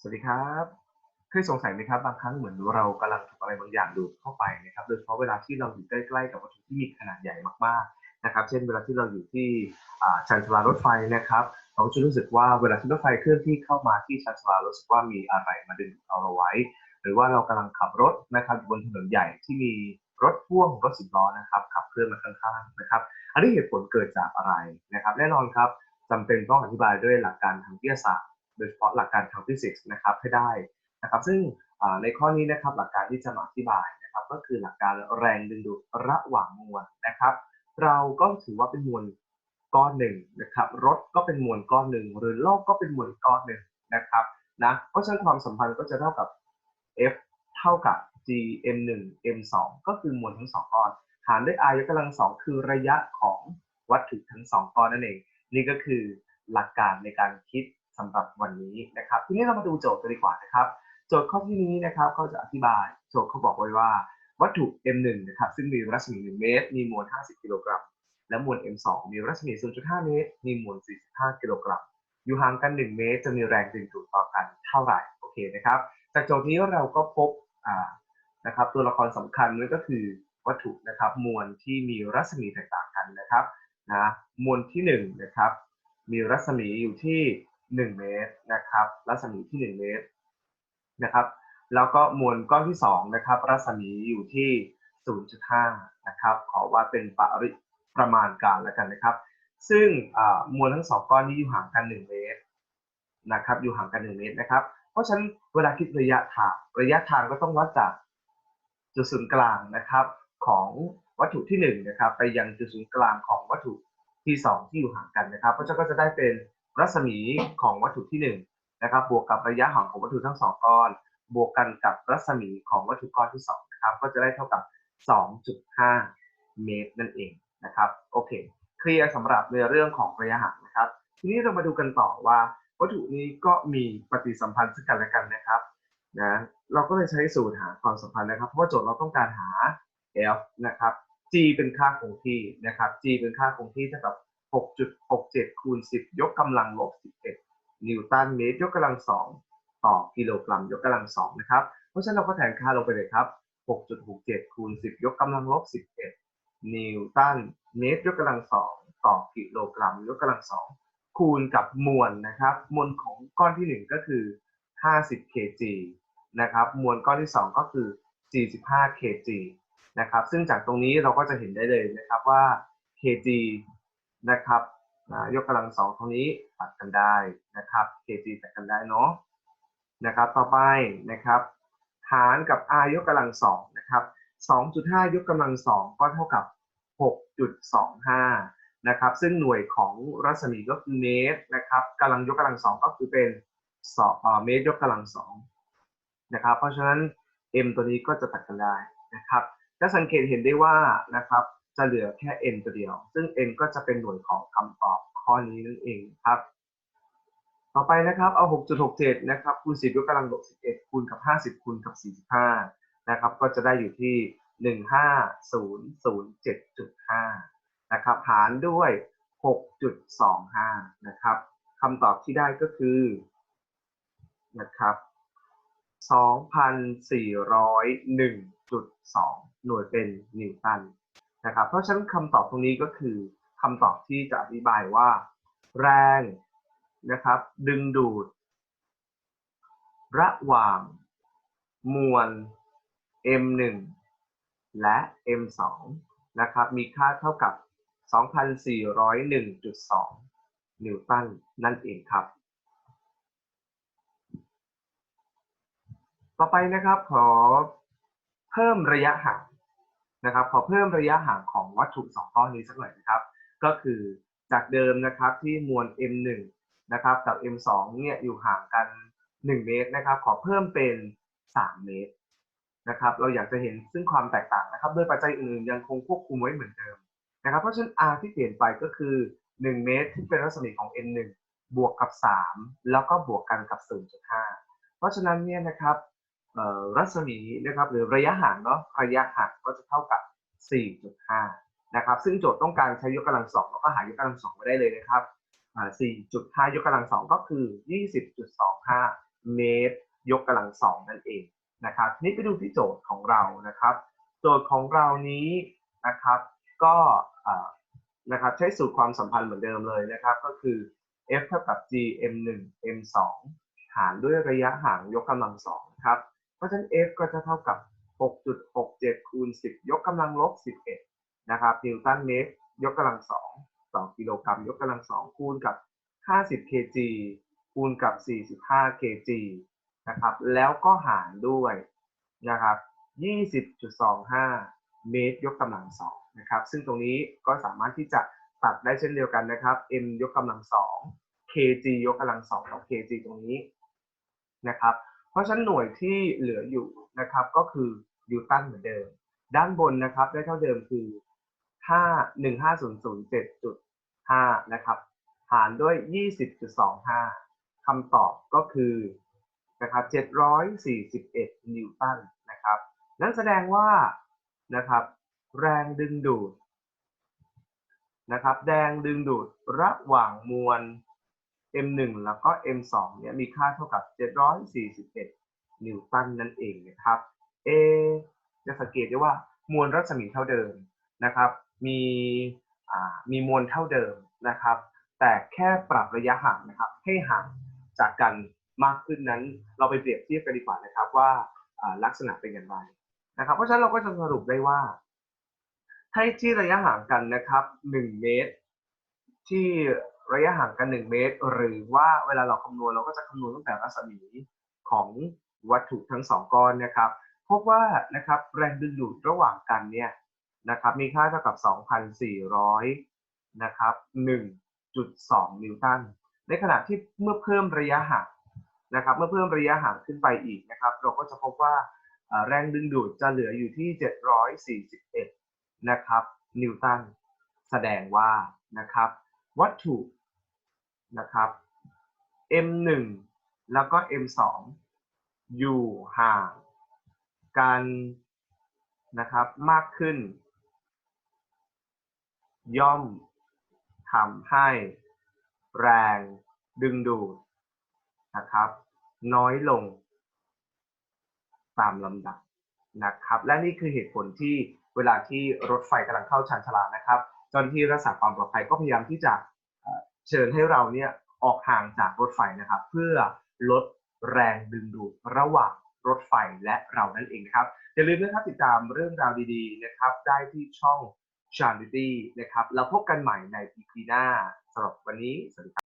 สวัสดีครับเคยสงสัยไหมครับบางครั้งเหมือนเรากำลังถูกอะไรบางอย่างดูดเข้าไปนะครับโดยเฉพาะเวลาที่เราอยู่ใกล้ๆกับวัตถุที่มีขนาดใหญ่มากๆนะครับ เช่นเวลาที่เราอยู่ที่ชานชาลารถไฟนะครับ เราก็จะรู้สึกว่าเวลาที่รถไฟเคลื่อนที่เข้ามาที่ชานชาลารู้สึกว่ามีอะไรมาดึงเอาเราไว้ หรือว่าเรากำลังขับรถนะครับบนถนนใหญ่ที่มีรถพ่วงรถสิบล้อนะครับขับเคลื่อนมาข้างๆนะครับ อันนี้เหตุผลเกิดจากอะไรนะครับ แน่นอนครับจำเป็นต้องอธิบายด้วยหลักการทางวิทยาศาสตร์ โดยเฉพาะหลักการทางฟิสิกส์นะครับให้ได้นะครับ ซึ่งในข้อนี้นะครับหลักการที่จะมาอธิบายนะครับ ก็คือหลักการแรงดึงดูดระหว่างมวลนะครับ เราก็ถือว่าเป็นมวลก้อนหนึ่งนะครับรถก็เป็นมวลก้อนหนึ่งหรือโลกก็เป็นมวลก้อนหนึ่งนะครับนะเพราะฉะนั้นความสัมพันธ์ก็จะเท่ากับ F เท่ากับ G m 1 m 2ก็คือมวลทั้งสองก้อนหารด้วย r ยกกำลังสองคือระยะของวัตถุทั้งสองก้อนนั่นเอง นี่ก็คือหลักการในการคิด สำหรับวันนี้นะครับทีนี้เรามาดูโจทย์กันดีกว่านะครับ โจทย์ข้อที่นี้นะครับก็จะอธิบายโจทย์เขาบอกไว้ว่า วัตถุ m1 นะครับซึ่งมีรัศมี 1 เมตร มีมวล 50 กิโลกรัมและมวล m2 มีรัศมี 0.5 เมตร มีมวล 45 กิโลกรัมอยู่ห่างกัน 1 เมตร จะมีแรงดึงดูดต่อกันเท่าไหร่โอเคนะครับจากโจทย์นี้เราก็พบนะครับตัวละครสำคัญนั่นก็คือวัตถุนะครับมวลที่มีรัศมีแตกต่างกันนะครับนะมวลที่1นะครับมีรัศมีอยู่ที่ 1 เมตรนะครับ รัศมีที่ 1 เมตรนะครับ แล้วก็มวลก้อนที่2นะครับ รัศมีอยู่ที่ 0.5 นะครับ ขอว่าเป็นปริประมาณการแล้วกันนะครับ ซึ่งมวลทั้งสองก้อนนี้อยู่ห่างกัน 1 เมตรนะครับ อยู่ห่างกัน 1 เมตรนะครับ เพราะฉะนั้นเวลาคิดระยะทาง ระยะทางก็ต้องวัดจากจุดศูนย์กลางนะครับของวัตถุที่1นะครับไปยังจุดศูนย์กลางของวัตถุที่ 2 ที่อยู่ห่างกันนะครับ เพราะฉะนั้นก็จะได้เป็น รัศมีของวัตถุที่1นะครับบวกกับระยะห่างของวัตถุทั้งสองก้อน บวกกันกับรัศมีของวัตถุก้อนที่2นะครับก็จะได้เท่ากับ 2.5 เมตรนั่นเองนะครับโอเคเคลียร์สำหรับในเรื่องของระยะห่างนะครับ ทีนี้เรามาดูกันต่อว่า วัตถุนี้ก็มีปฏิสัมพันธ์ซึ่งกันและกันนะครับนะเราก็เลยใช้สูตรหาความสัมพันธ์นะครับเพราะว่าโจทย์เราต้องการหา f นะครับ g เป็นค่าคงที่นะครับ g เป็นค่าคงที่เท่ากับ 6.67 คูณ 10 ยกกำลังลบ 11 นิวตันเมตร ยกกำลัง 2 ต่อกิโลกรัม ยกกำลัง 2 นะครับ เพราะฉะนั้นเราก็แทนค่าลงไปเลยครับ 6.67 คูณ 10 ยกกำลังลบ 11 นิวตันเมตร ยกกำลัง 2 ต่อกิโลกรัม ยกกำลัง 2 คูณกับมวลนะครับ มวลของก้อนที่ 1 ก็คือ 50 kg นะครับ มวลก้อนที่ 2 ก็คือ 45 kg นะครับ ซึ่งจากตรงนี้เราก็จะเห็นได้เลยนะครับว่า kg นะครับยกกำลังสองตรงนี้ตัดกันได้นะครับ kg ตัดกันได้เนาะนะครับ ต่อไปนะครับ หารกับ r ยกกำลังสองนะครับ2.5 ยกกำลังสองก็เท่ากับ 6.25 นะครับ ซึ่งหน่วยของรัศมีก็คือเมตรนะครับกำลังยกกำลังสองก็คือเป็น2เมตรยกกำลังสองนะครับ เพราะฉะนั้น m ตัวนี้ก็จะตัดกันได้นะครับจะสังเกตเห็นได้ว่านะครับ จะเหลือแค่ n ตัวเดียว ซึ่ง n ก็จะเป็นหน่วยของคำตอบข้อนี้นั่นเองครับ ต่อไปนะครับ เอา 6.67 นะครับ คูณ 10ยกกำลังลบ11คูณกับ 50 คูณกับ 45 นะครับ ก็จะได้อยู่ที่ 15007.5 นะครับ หารด้วย 6.25 นะครับคำตอบที่ได้ก็คือ นะครับ 2,401.2 หน่วยเป็นนิวตัน นะครับ เพราะฉะนั้นคำตอบตรงนี้ก็คือคำตอบที่จะอธิบายว่า แรงนะครับ ดึงดูด ระหว่าง มวล m1 และ m2 นะครับ มีค่าเท่ากับ 2,401.2 นิวตันนั่นเองครับ ต่อไปนะครับขอเพิ่มระยะห่าง นะครับขอเพิ่มระยะห่างของวัตถุสองก้อนนี้สักหน่อยนะครับ ก็คือจากเดิมนะครับที่มวล m1 นะครับกับ m2 เนี่ยอยู่ห่างกัน 1 เมตรนะครับ ขอเพิ่มเป็น 3 เมตรนะครับ เราอยากจะเห็นซึ่งความแตกต่างนะครับโดยปัจจัยอื่นยังคงควบคุมไว้เหมือนเดิมนะครับ เพราะฉะนั้น r ที่เปลี่ยนไปก็คือ 1 เมตรที่เป็นรัศมีของ n1 บวกกับ 3 แล้วก็บวกกันกับ 0.5 เพราะฉะนั้นเนี่ยนะครับ รัศมีนะครับหรือระยะห่างเนาะระยะห่างก็จะเท่ากับ 4.5 นะครับ ซึ่งโจทย์ต้องการใช้ยกกำลังสองเราก็หายกกำลังสองมาได้เลยนะครับ 4.5 ยกกำลังสองก็คือ 20.25 เมตร ยกกำลังสองนั่นเองนะครับทีนี่ไปดูที่โจทย์ของเรานะครับ โจทย์ของเรานี้นะครับก็นะครับใช้สูตรความสัมพันธ์เหมือนเดิมเลยนะครับ ก็คือ f เท่ากับ g m 1 m 2หารด้วยระยะห่างยกกำลังสองครับ เพราะฉะนั้น f ก็จะเท่ากับ 6.67 คูณ 10 ยกกำลังลบ 11 นะครับ นิวตันเมตรยกกำลังสองต่อกิโลกรัม ยกกำลังสองคูณกับ 50 kg คูณกับ 45 kg นะครับ แล้วก็หารด้วยนะครับ 20.25 เมตร ยกกำลังสองนะครับ ซึ่งตรงนี้ก็สามารถที่จะตัดได้เช่นเดียวกันนะครับ m ยกกำลังสอง kg ยกกำลังสองต่อ kg ตรงนี้นะครับ ราะฉะนั้นหน่วยที่เหลืออยู่นะครับก็คือนิวตันเหมือนเดิม ด้านบนนะครับได้เท่าเดิมคือ 5 15007.5 นะครับหารด้วย 20.25 คำตอบก็คือนะครับ741 นิวตันนะครับ นั่นแสดงว่านะครับแรงดึงดูดนะครับแรงดึงดูดระหว่างมวล M1 แล้วก็ M2 เนี่ยมีค่าเท่ากับ 741 นิวตันนั่นเองนะครับ A จะสังเกตได้ว่ามวลรัศมีเท่าเดิมนะครับ มีมีมวลเท่าเดิมนะครับ แต่แค่ปรับระยะห่างนะครับ ให้ห่างจากกันมากขึ้นนั้น เราไปเปรียบเทียบกันดีกว่านะครับว่าลักษณะเป็นอย่างไรนะครับ เพราะฉะนั้นเราก็จะสรุปได้ว่าให้ที่ระยะห่างกันนะครับ 1 เมตร ที่ ระยะห่างกัน 1 เมตร หรือว่าเวลาเราคำนวณเราก็จะคำนวณตั้งแต่รัศมีของวัตถุทั้งสองก้อนนะครับพบว่านะครับแรงดึงดูดระหว่างกันเนี่ยนะครับมีค่าเท่ากับ 2,400นะครับ1.2 นิวตันในขณะที่เมื่อเพิ่มระยะห่างนะครับเมื่อเพิ่มระยะห่างขึ้นไปอีกนะครับ เราก็จะพบว่าแรงดึงดูดจะเหลืออยู่ที่ 741นะครับนิวตันแสดงว่านะครับวัตถุ นะครับ M1 แล้วก็ M2 อยู่ห่างกันนะครับมากขึ้น ย่อมทำให้แรงดึงดูดนะครับ น้อยลงตามลำดับนะครับ และนี่คือเหตุผลที่เวลาที่รถไฟกำลังเข้าชานชาลานะครับเจ้าหน้าที่รักษาความปลอดภัยก็พยายามที่จะ เชิญให้เราเนี่ยออกห่างจากรถไฟนะครับ เพื่อลดแรงดึงดูดระหว่างรถไฟและเรานั่นเองนะครับอย่าลืมนะครับติดตามเรื่องราวดีๆนะครับ ได้ที่ช่อง Charity นะครับแล้วพบกันใหม่ใน EP หน้าสำหรับวันนี้สวัสดีครับ